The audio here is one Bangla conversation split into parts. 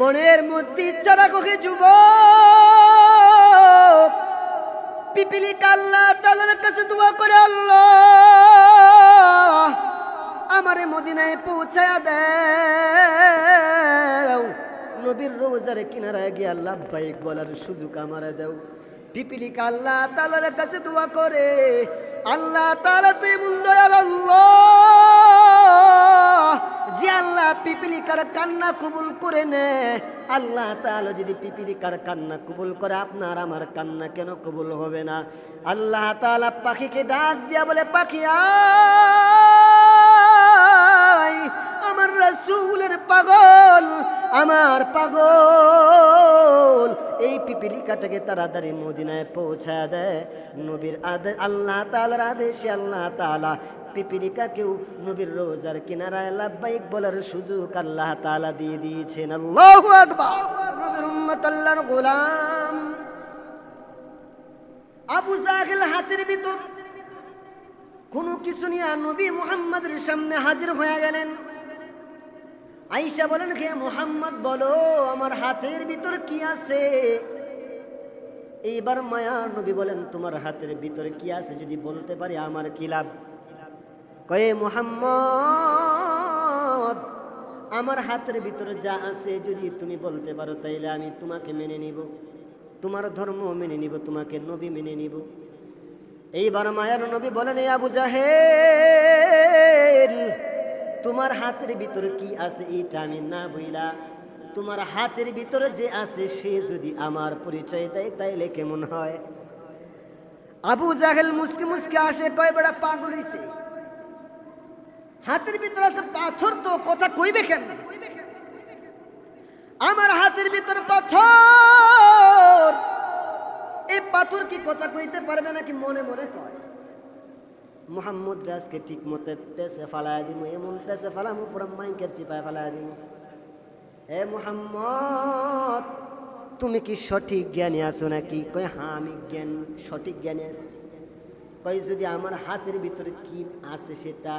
মনের মধ্যে ইচ্ছা রাখো যুব। পিপিলি কাল্লা তালার কাছে দোয়া করে আল্লাহ। আমারে মদিনায় পৌঁছায়া দেও। নবীর রোজার কিনারায় গিয়ে আল্লাহ বাইক বলার সুযোগ আমারে দেও। পিপিলিকা আল্লাহ তালার কাছে দোয়া করে, আল্লাহ তালা তুই মুন্দয়াল আল্লাহ। আল্লাহ পিপিলিকার কান্না কবুল করে নে। আল্লাহ তাআলা যদি পিপিলিকার কান্না কবুল করে, আপনার আমার কান্না কেন কবুল হবে না? আল্লাহ তাআলা পাখিকে ডাক দিয়া বলে, পাখি আমার রাসূলের পাগল, আমার পাগল। এই পিপিলিকাটাকে তাড়াতাড়ি মদিনায় পৌঁছা দেয়। নবীর আদে, আল্লাহ তালার আদেশে আল্লাহ তাআলা পিপিলিকাকেও নবীর রোজার কিনারায় লাভবাইক বলার সুযোগ আল্লাহ তাআলা দিয়ে দিয়েছেন। আল্লাহু গোলাম। আবু জাহেল হাতের ভিতর কোনো কিছু নিয়ে নবী মুহাম্মাদের সামনে হাজির হয়ে গেলেন। আইসা বলেন কে মুহাম্মদ, বলো, আমার হাতের ভিতর কি আছে? এইবার মায়ার নবী বলেন, তোমার হাতের ভিতরে কি আছে? যদি বলতে পারি, আমার কি লাভ? কয়ে, মুহাম্মদ, আমার হাতের ভিতরে যা আছে যদি তুমি বলতে পারো, তাইলে আমি তোমাকে মেনে নিব। তোমার ধর্ম মেনে নিব, তোমাকে নবী মেনে নিব। এইবার মায়ের নবী বলেন আবু জাহেল, তোমার হাতের ভিতরে কি আছে এইটা আমি না বইলা। তোমার হাতের ভিতরে যে আছে সে যদি আমার পরিচয় দেয়, তাইলে কেমন হয়? আবু জাহেল মুসকে মুসকে আসে, কয়, বেড়া পাগল হইছে। হাতের ভিতরে আছে পাথর, তো কথা কইবে কেমনে? আমার হাতের ভিতরে পাথর। এই পাথর কি কথা কইতে পারবে নাকি মনে মনে কয়? মোহাম্মদ রাজকে ঠিক মতে পেছে ফালায় দিব এমন পেছে ফালামু, পুরো মাইকের চিপায় ফালায় দিব হে মোহাম্মদ, তুমি কি সঠিক জ্ঞানী আছো নাকি? কই হ্যাঁ আমি জ্ঞান, সঠিক জ্ঞানী আছি। কই যদি আমার হাতের ভিতরে কি আছে সেটা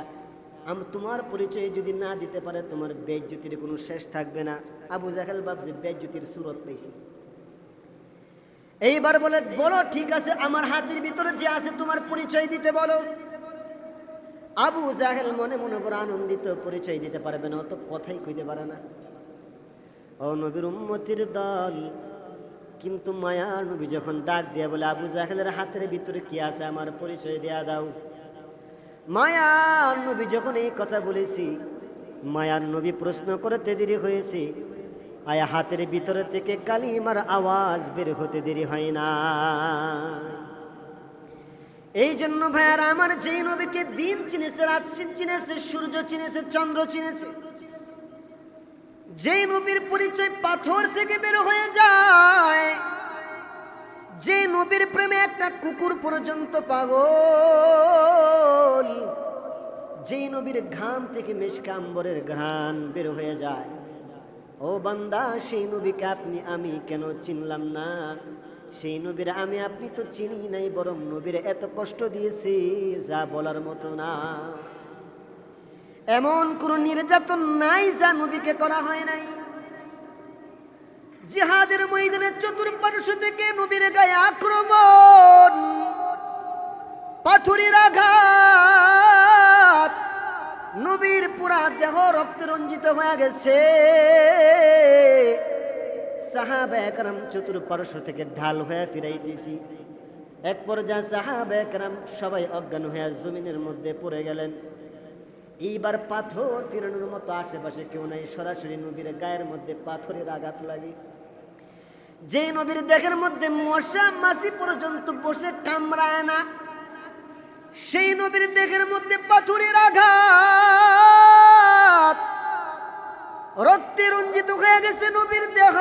আম, তোমার পরিচয় যদি না দিতে পারে, তোমার বেজ্যোতির কোনো শেষ থাকবে না। আবু জাহেল ভাবছে বেজ্যোতির সুরত পাইছি। এইবার বলে, বলো, ঠিক আছে, আমার হাতের ভিতরে যে আছে, তোমার পরিচয় দিতে বলো। আবু জাহেল মনে মনে করে আনন্দিত, পরিচয় দিতে পারবে না, অত কথাই কইতে পারে না। ও নবীর দল, কিন্তু মায়ার নবী যখন ডাক দিয়ে বলে, আবু জাহেলের হাতের ভিতরে কি আছে, আমার পরিচয় দেয়া দাও। মায়ার নবী যখন এই কথা বলেছি মায়ার নবী প্রশ্ন করতে দেরি হয়েছে। আয়া হাতের ভিতরে থেকে কালিমার আওয়াজ বের হতে দেরি হয় না। এই জন্য ভাইয়ার, আমার যে নবীকে দিন চিনেছে, রাত চিনেছে, সূর্য চিনেছে, চন্দ্র চিনেছে যে নবীর পরিচয় পাথর থেকে বের হয়ে যায় যে নবীর প্রেমে একটা কুকুর পর্যন্ত পাগল যে নবীর ঘাম থেকে মেশকাম্বরের ঘ্রাণ বের হয়ে যায়। ও বান্দা, সেই নবীকে আপনি, আমি কেন চিনলাম না? সেই নবীর আমি, আপনি তো চিনি নাই, বরং নবীর এত কষ্ট দিয়েছি, যা বলার মতো না। এমন কোন নির্যাতন নাই যা নবীকে করা হয় নাই। জিহাদের ময়দানের চতুর্পার্শ্ব থেকে নবীর গায়ে আক্রমণ। পাথরের আঘাত। নবীর পুরা দেহ রক্ত রঞ্জিত হয়ে গেছে। সাহাবা একরাম চতুর্পার্শ্ব থেকে ঢাল হয়ে ফিরাইতেছি। এক পর্যায়ে সাহাবা একরাম সবাই অজ্ঞান হয়ে জমিনের মধ্যে পড়ে গেলেন। এইবার পাথর ফিরানোর মতো আশেপাশে কেউ নাই। সরাসরি নবীর গায়ের মধ্যে পাথরের আঘাত লাগে। যে নবীর দেহের মধ্যে মশা মাছি পর্যন্ত বসে কামড়ায় না, সেই নবীর দেহের মধ্যে পাথরের আঘাত। রক্তে রঞ্জিত হয়ে গেছে নবীর দেহ,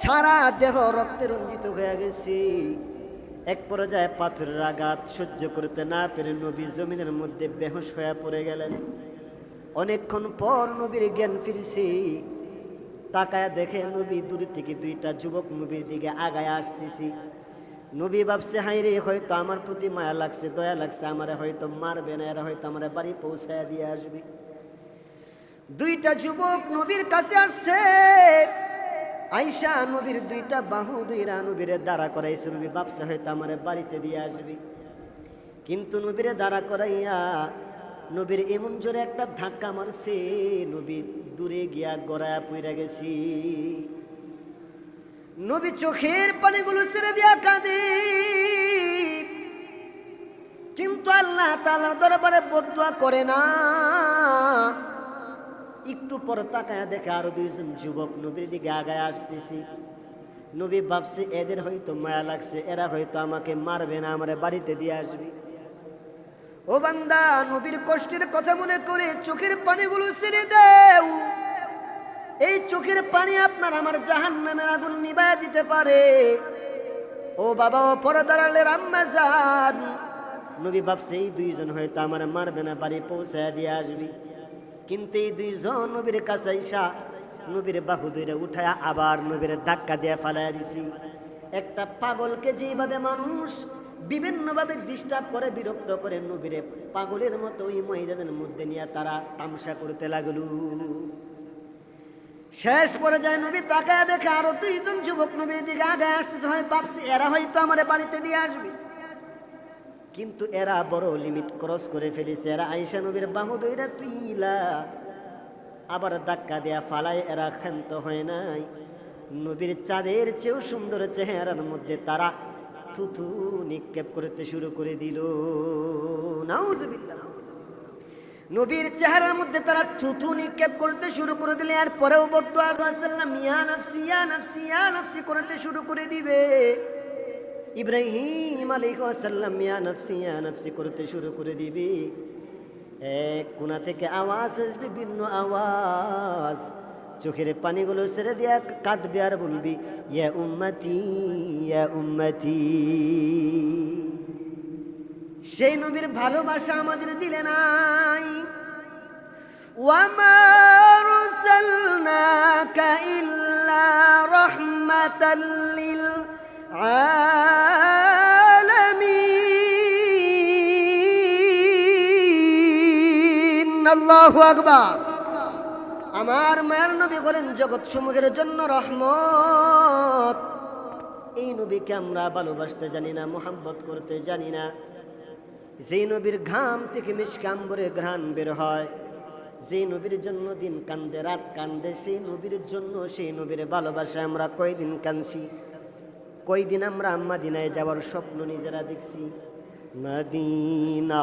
সারা দেহ রক্তে রঞ্জিত হয়ে গেছে। এক পর্যায়ে পাথরের আঘাত সহ্য করতে না পেরে নবী জমিনের মধ্যে বেহস হয়ে পড়ে গেলেন। অনেকক্ষণ পর নবীর জ্ঞান ফিরছে। তাকায় দেখে নবী দূর থেকে দুইটা যুবক নবীর দিকে আগায় আসতেছি। নবী ভাবছে হাই রে, হয়তো আমার প্রতি মায়া লাগছে, দয়া লাগছে, আমারে হয়তো মারবে না, এরা হয়তো আমার বাড়ি পৌঁছায় দিয়ে আসবে। দুইটা যুবক নবীর কাছে আসছে। আইসা নবীর দুইটা বাহু দুইরা নবীর দাঁড়া করাইছে। নবী বাপসা হয়তো আমার বাড়িতে দিয়ে আসবি। কিন্তু নবীরে দাঁড়া করাইয়া নবীর এমন জোরে একটা ধাক্কা মারছে, নবী দূরে গিয়া গড়ায়া পইরা গেছি। নবী চোখের পানিগুলো ছেড়ে দিয়া কাঁদে। কিন্তু আল্লাহ তাআলার দরবারে বদুয়া করে না। একটু পর তাকায় দেখে আরও দুইজন যুবক নবীর দিকে আগায় আসতেছি। নবী ভাবছে, এদের হয়তো মায়া লাগছে, এরা হয়তো আমাকে মারবে না, আমার বাড়িতে দিয়ে আসবে। ও বান্দা, নবীর কষ্টের কথা মনে করে চোখের পানিগুলো ছেড়ে দেও। এই চোখের পানি আপনার আমার জাহান নামের আগুন নিবায় দিতে পারে। ও বাবা, ও পরদারালের আম্মা যান নবী ভাবছে, এই দুইজন হয়তো আমার মারবে না, বাড়ি পৌঁছায় দিয়ে আসবি। কিন্তু এই দুইজন নবীর কাছে আইসা নবীর বাহু ধরে উঠায় আবার নবীর ধাক্কা দিয়ে ফালাইয়া দিছি। একটা পাগলকে যেভাবে মানুষ বিভিন্নভাবে ডিস্টার্ব করে, বিরক্ত করে নবীরে পাগলের মতো ওই মহিলাদের মধ্যে নিয়ে তারা তামসা করতে লাগল। শেষ পর্যায়ে নবী তাকায় দেখে আরও দুইজন যুবক নবীর দিকে আগে আসতেছে, হয় ভাবছি এরা হয়তো আমার বাড়িতে দিয়ে আসবে। কিন্তু এরা বড় লিমিট ক্রস করে ফেলেছে। এরা আইসা নবীর বাহু দইরা তুইলা, আবার ধাক্কা দেয়া ফালায়, এরা ক্ষান্ত হয় নাই। নবীর চাঁদের চেয়েও সুন্দর চেহারার মধ্যে তারা থুথু নিক্ষেপ করতে শুরু করে দিল। নবীর চেহারার মধ্যে তারা থুথু নিক্ষেপ করতে শুরু করে দিলে, আর পরেও বদুয়া সাল্লাম, ইয়া ইয়া নাফসি করতে শুরু করে দিবে। ইব্রাহিম আলাইসাল্লাম ইয়া নাফসি করতে শুরু করে দিবে। এক কোনা থেকে আওয়াজ আসবে, ভিন্ন আওয়াজ। চোখের পানিগুলো ছেড়ে দিয়া কাঁদবে আর বলবি ইয়া উম্মতি ইয়া উম্মতি সেই নবীর ভালোবাসা আমাদের দিলে নাই وما أرسلناك إلا رحمة للعالمين الله أكبر আমার মায়ের নবী বলেন জগৎ সমূহের জন্য রহমত। এই নবীকে আমরা ভালোবাসতে জানি না, মোহাম্মত করতে জানি না। যে নবীর ঘাম থেকে মিসকাম্বরে ঘ্রাণ বের হয় যে নবীর জন্য দিন কান্দে, রাত কান্দে, সেই নবীর জন্য সেই নবীর ভালোবাসা আমরা কয়দিন কানছি কয়দিন আমরা মাদিনায় যাওয়ার স্বপ্ন নিজেরা দেখছি। মদিনা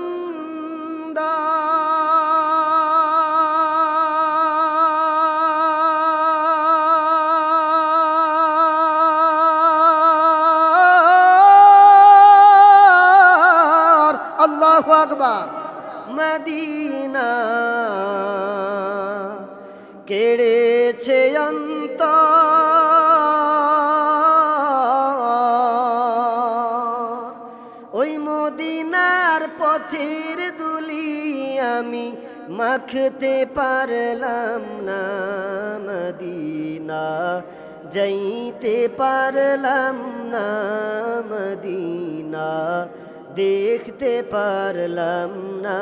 আল্লাহ আকবার। মদিনা কেড়েছে অন্তর মাখতে পারলাম না মদিনা যাইতে পারলাম না মদিনা দেখতে পারলাম না।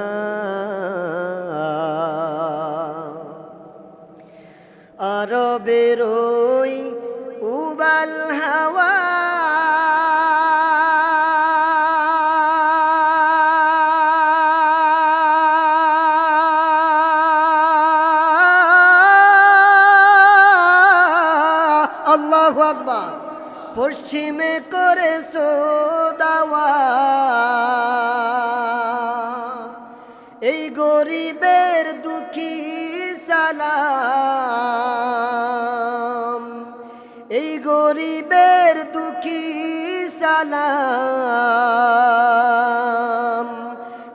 আরবের উবাল হাওয়া আকবার। পশ্চিমে করে দাওয়া এই গরিবের দুঃখী সালাম। এই গরিবের দুঃখী সালাম।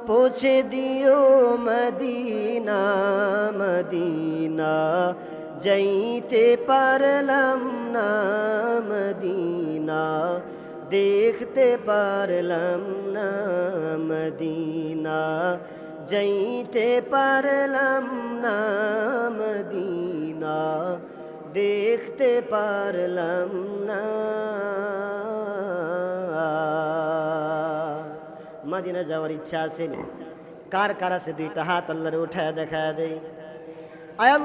পৌঁছে দিও মদিনা মদিনা। যাইতে পারলাম মদিনা দেখতে পারলাম না মদিনা যাইতে পারলাম না মদিনা দেখতে পারলাম না। মদিনা যাওয়ার ইচ্ছা আছে নি? কার কার আছে? দুইটা হাত আল্লাহরে উঠায় দেখা দেয় আয়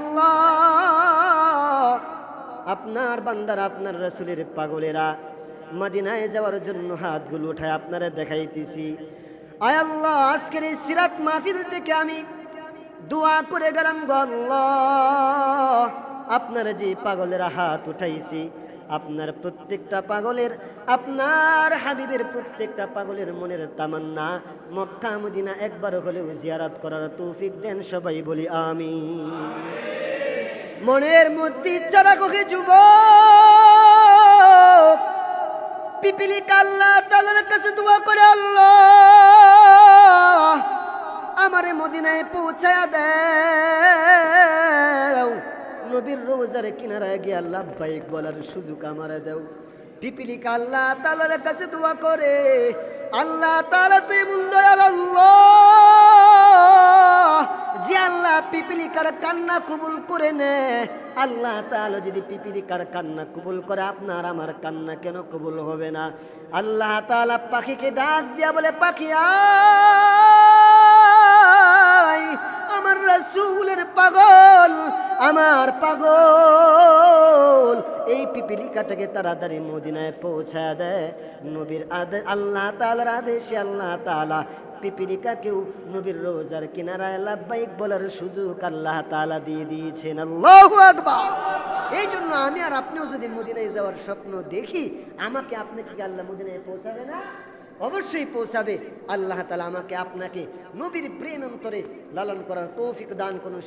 আপনার বান্দার, আপনার রসুলের পাগলেরা মদিনায় যাওয়ার জন্য হাতগুলো উঠায় আপনারা দেখাইতেছি। আয় আল্লাহ, আজকের এই সিরাত মাহফিল থেকে আমি দোয়া করে গেলাম গো আল্লাহ। আপনারা যে পাগলেরা হাত উঠাইছি, আপনার প্রত্যেকটা পাগলের, আপনার হাবিবের প্রত্যেকটা পাগলের মনের তামান্না মক্কা, মদিনা একবার হলেও জিয়ারাত করার তৌফিক দেন সবাই বলি আমি মনের মধ্যে ইচ্ছা রাখো যুব পিপিলি কাল্লা তালার কাছে দোয়া করে আল্লাহ, আমারে মদিনায় পৌঁছায়া দেও। নবীর রোজার কিনারায় গিয়ে আল্লাহ বাইক বলার সুযোগ আমারে দেও। পিপিলিকা আল্লাহ তালার কাছে দোয়া করে, আল্লাহ তালা তুই আল্লাহ আল্লাহ। পিপিলিকার কান্না কবুল করে নে, আল্লাহ তাহলে যদি পিপিলিকার কান্না কবুল করে, আপনার আমার কান্না কেন কবুল হবে না? আল্লাহ তালা পাখিকে ডাক দিয়া বলে, পাখি আমার রাসূলের পাগল, আমার পাগল। এই পিপিলিকাটাকে তাড়াতাড়ি মদিনায় পৌঁছায় দেয় নবীর আদে, আল্লাহ তাআলার আদেশে আল্লাহ তাআলা পিপিলিকাকেও নবীর রোজার কিনারায় লাভবাইক বলার সুযোগ আল্লাহ তালা দিয়ে দিয়েছেন। আল্লাহ আকবার। এই জন্য আমি আর আপনিও যদি মদিনায় যাওয়ার স্বপ্ন দেখি, আমাকে আপনাকে আল্লাহ মদিনায় পৌঁছাবে না? অবশ্যই পৌঁছাবে। আল্লাহ তালা আমাকে আপনাকে নবীর প্রেম অন্তরে লালন করার তৌফিক দান করুন।